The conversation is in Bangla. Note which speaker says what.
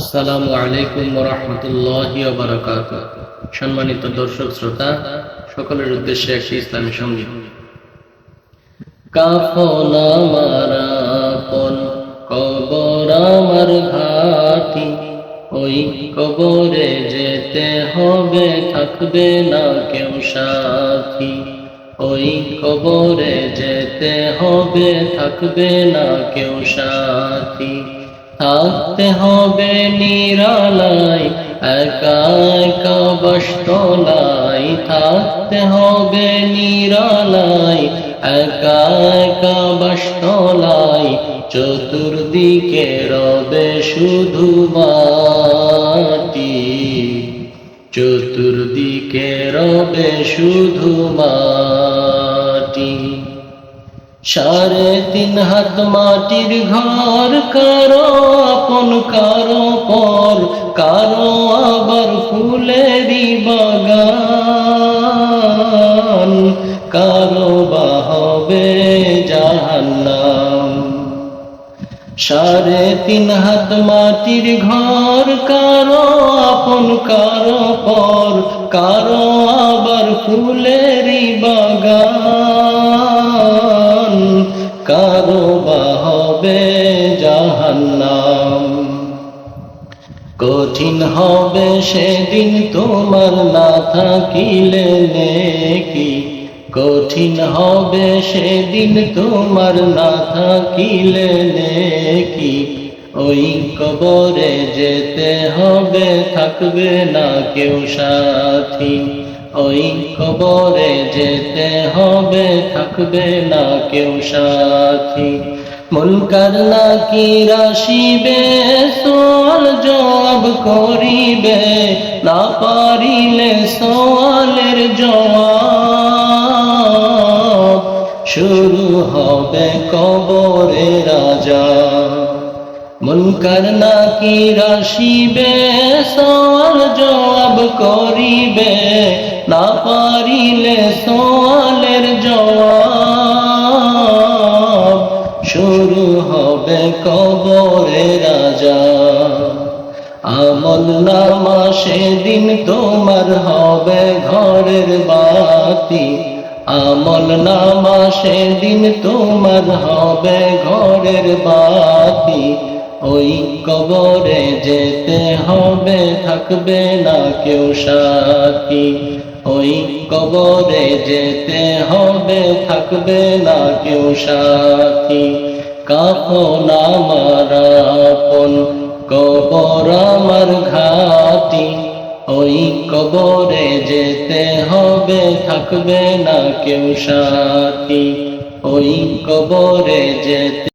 Speaker 1: আসসালামু আলাইকুম রহমতুল্লাহি সম্মানিত দর্শক শ্রোতা, সকলের উদ্দেশ্যে একটি ইসলামী সংগীত। কাফন আমার আপন, কবর আমার ঘাটি, ওই কবরে যেতে হবে, থাকবে না কেউ সাথী। ওই কবরে যেতে হবে, থাকবে না কেউ সাথী। থাকতে হবে নিরালাই একা একা বস্তলাই থাকতে হবে নিরালাই একা একা বস্তলাই চতুর্দিকে রবে শুধু মাটি। চতুর্দিকে রবে শুধু মাটি। সাড়ে তিন হাত মাটির ঘর, কারও আপন, কারও পর, কারও আবার ফুলেরই বাগান। কারও বা হবে জাহান্নাম। সাড়ে তিন হাত মাটির ঘর, কারও আপন, কারও পর, কারও আবার ফুলেরই বাগান। কঠিন হবে সেদিন তোমার না থাকিলে নেকি? কঠিন হবে সেদিন তোমার না থাকিলে নেকি? ওই কবরে যেতে হবে, থাকবে না কেউ সাথী। ওই কবরে যেতে হবে, থাকবে না কেউ সাথী। মুনকার নাকি রাশিবে সোয়াল জবাব করিবে, না পারিলে সোয়ালের জবাব। শুরু হবে কবরে রাজা। মুনকার নাকি রাশিবে সোয়াল জবাব করিবে, না পারিলে সোয়ালের জবাব। আমল নামা সেদিন তোমার হবে ঘরের বাতি। আমল নামা সেদিন তোমার হবে ঘরের বাতি। ওই কবরে যেতে হবে, থাকবে না কেউ সাথী। ওই কবরে যেতে হবে, থাকবে না কেউ সাথী। কাফন আমার আপন কবর আমার ঘাটি ওই কবরে যেতে হবে থাকবে না কেউ সাথী। ওই কবরে যেতে